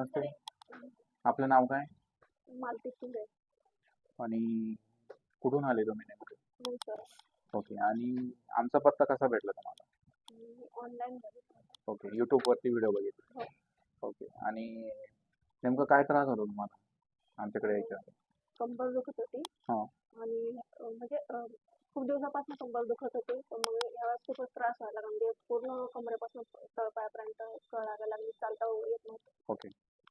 नमस्ते आपलं नाव काय? मालती शिंदे. आणि कुठून आले तुम्ही नेमके? नाही सर ओके आणि आमचा पत्ता कसा भेटला तुम्हाला? मी ऑनलाईन बघितलं ओके यूट्यूबवरती व्हिडिओ बघितले. ओके आणि नेमकं काय त्रास होतो तुम्हाला आमच्याकडे यायच्या? कंबर दुखत होती. हा. आणि अं, म्हणजे अं, खूप दिवसापासून कंबर दुखत होती. पण मग यावेळेस खूपच त्रास व्हायला लागला. म्हणजे पूर्ण कमरेपासून तळपायापर्यंत कळ लागायला लागली. चालता येत नव्हतं. ओके.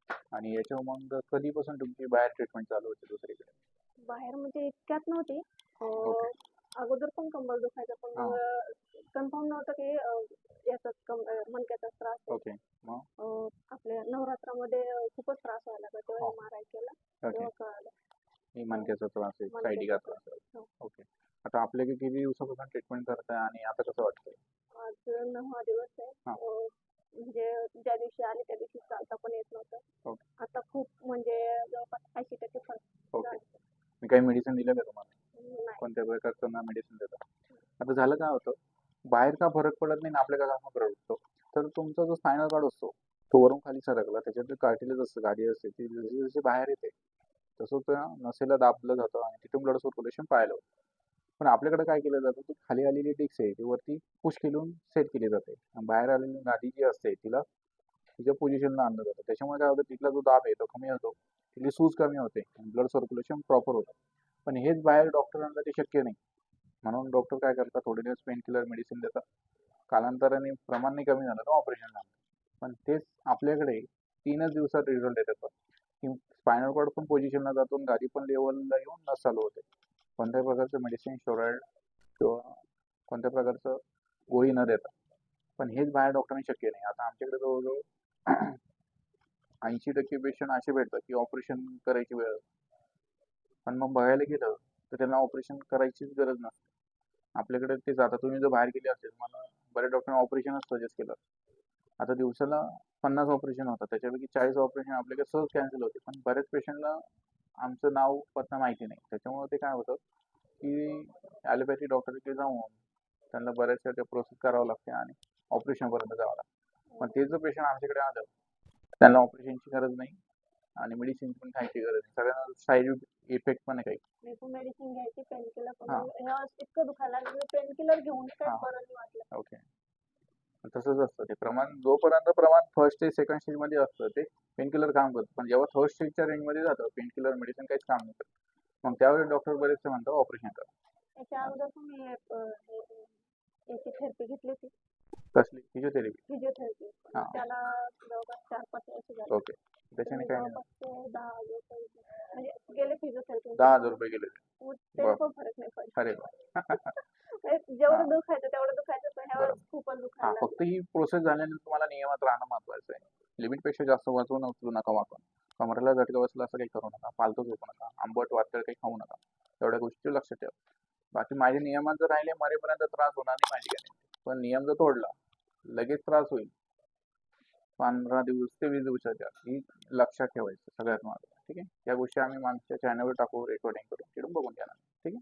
आणि याच्यावर मग कधीपासून तुमची बाहेर ट्रीटमेंट चालू होती दुसरीकडे? बाहेर म्हणजे इतक्यात नव्हती. अं, ओके. अगोदर पण कंबर दुखायचं पण कन्फर्म नव्हतं की अं, याचाच कम अं, मणक्याचाच त्रास आहे. ओके. अं, आपल्या नवरात्रामध्ये अं, खूपच त्रास व्हायला लागला. तेव्हा हो. एम आर आय केला ओके. तेव्हा कळालं. ही मणक्याचा त्रास आहे मणक्याचा सायडिका त्रास त्रास आहे. हो. ओके. आता आपल्या किती दिवसापासून ट्रीटमेंट करताय आणि आता कसं वाटतंय? आज नववा दिवस आहे. हा. अं, म्हणजे ज्या दिवशी आले त्या दिवशी चालता पण येत नव्हतं. आता खूप म्हणजे जवळपास ऐंशी टक्के फरक ओके. मी काही मेडिसिन दिलं का तुम्हाला? नाही. कोणत्या प्रकारचं ना मेडिसिन देतात आता झालं काय होतं? बाहेर का फरक पडत नाही आणि आपल्या का फरक पडतो? तर तुमचा जो स्पायनल कार्ड असतो तो वरून खाली सरकला. त्याच्यात कार्टिलेज असतं गाडी असते. ती जशी जशी बाहेर येते तसं त्या नसेला दाबलं जातं आणि तिथून ब्लड सर्क्युलेशन पाहायला होतं. पण आपल्याकडे काय केलं जातं ती खाली आलेली डिक्स आहे ती वरती पुश केलून सेट केली जाते. आणि बाहेर आलेली नादी जी असते तिला तिच्या पोझिशनला आणलं जातं. त्याच्यामुळे काय होतं तिथला जो दाब आहे तो कमी होतो. तिथली सूज कमी होते. ब्लड सर्क्युलेशन प्रॉपर होतं. पण हेच बाहेर डॉक्टरांना ते शक्य नाही. म्हणून डॉक्टर काय करतात थोडे दिवस पेन किलर मेडिसिन देतात. कालांतराने प्रमाण नाही कमी झालं तर ऑपरेशन झालं पण तेच आपल्याकडे तीनच दिवसात रिझल्ट येतात. की स्पायनल कॉर्ड पण पोझिशनला जातो गाडी गादी पण लेवलला येऊन नस चालू होते. कोणत्याही प्रकारचं मेडिसिन स्टोरॉइड किंवा कोणत्या प्रकारचं गोळी न देता. पण हेच बाहेर डॉक्टरांनी शक्य नाही. आता आमच्याकडे जवळजवळ ऐंशी टक्के पेशंट असे भेटतात की ऑपरेशन करायची वेळ पण मग बघायला गेलं तर त्यांना ऑपरेशन करायचीच गरज नसते. आपल्याकडे ते जातात तुम्ही जर बाहेर गेले असेल मला बऱ्याच डॉक्टरांनी ऑपरेशनच सजेस्ट केलं. आता दिवसाला पन्नास ऑपरेशन होतात. त्याच्यापैकी चाळीस ऑपरेशन आपल्याकडे सहज कॅन्सल होते. पण बऱ्याच पेशंटला आमचं नाव पत्ता माहिती नाही. त्याच्यामुळे ते काय होतं की ॲलोपॅथी डॉक्टरकडे जाऊन त्यांना बऱ्याचशा त्या प्रोसेस करावं लागते आणि ऑपरेशनपर्यंत जावं लागतं. पण ते जर पेशंट आमच्याकडे आलं त्यांना ऑपरेशनची गरज नाही आणि मेडिसिन पण खायची गरज नाही. सगळ्यांना साईड इफेक्ट पण आहे काही. मेडिसिन घ्यायची पेन किलर इतकं दुखायला पेन किलर घेऊन. बरं वाटलं. ओके तसंच असतं ते. प्रमाण जोपर्यंत प्रमाण फर्स्ट स्टेज सेकंड स्टेजमध्ये असतं ते पेनकिलर काम करतं. पण जेव्हा थर्ड स्टेजच्या रेंजमध्ये जातं पेनकिलर मेडिसिन काहीच काम नाही करत. मग त्यावेळी डॉक्टर बरेचसे म्हणतात ऑपरेशन करा. त्याच्या अगोदर पण मी अं, याची थेरपी घेतली होती? कसली? फिजिओथेरपी फिजिओथेरपी हा. त्याला जवळपास चार पाच वर्ष झाले. ओके. त्याच्याने काय नाही. जवळपास ते दहा हजार रुपये म्हणजे गेले फिजिओथेरपी दहा हजार रुपये गेले ते. वा. पण फरक नाही पडला अरे वा. म्हणजे जेवढं दुखायचं तेवढं दुखायचं. हा फक्त ही प्रोसेस झाल्यानंतर तुम्हाला नियमात राहणं महत्वाचं आहे. लिमिटपेक्षा जास्त वाचवून उचलू नका वाचून कमरेला झटका बसला असं काही करू नका. पालतू झोपू नका. आंबट वातळ काही खाऊ नका. एवढ्या गोष्टी लक्षात ठेवा. बाकी माझे नियमात जर राहिले मरेपर्यंत त्रास होणार नाही माझी गॅरंटी पण नियम जर तोडला लगेच त्रास होईल. पंधरा दिवस ते वीस दिवसाच्या ही लक्षात ठेवायचं सगळ्यात महत्वाचं. ठीक आहे? या गोष्टी आम्ही मागच्या चॅनलवर टाकू रेकॉर्डिंग करून तिकडून बघून घ्या ठीक आहे.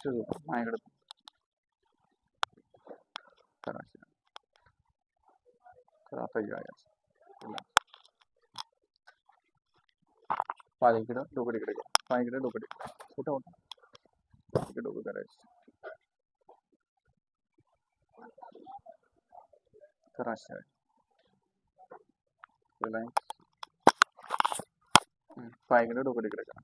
പ്രശ്നം മായ കിടക്കും പാലിക്കിട ഡൂക്കടി കിടക്കുക പാലിക്കിട ഡൂക്കടി കൂട്ടം കൂട്ടം പാലിക്കിട ഡൂക്കട കറാശ റിലയൻസ്. പാലിക്കിട ഡൂക്കടി കിടക്കുക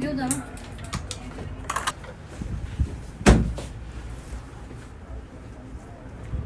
घेऊ जा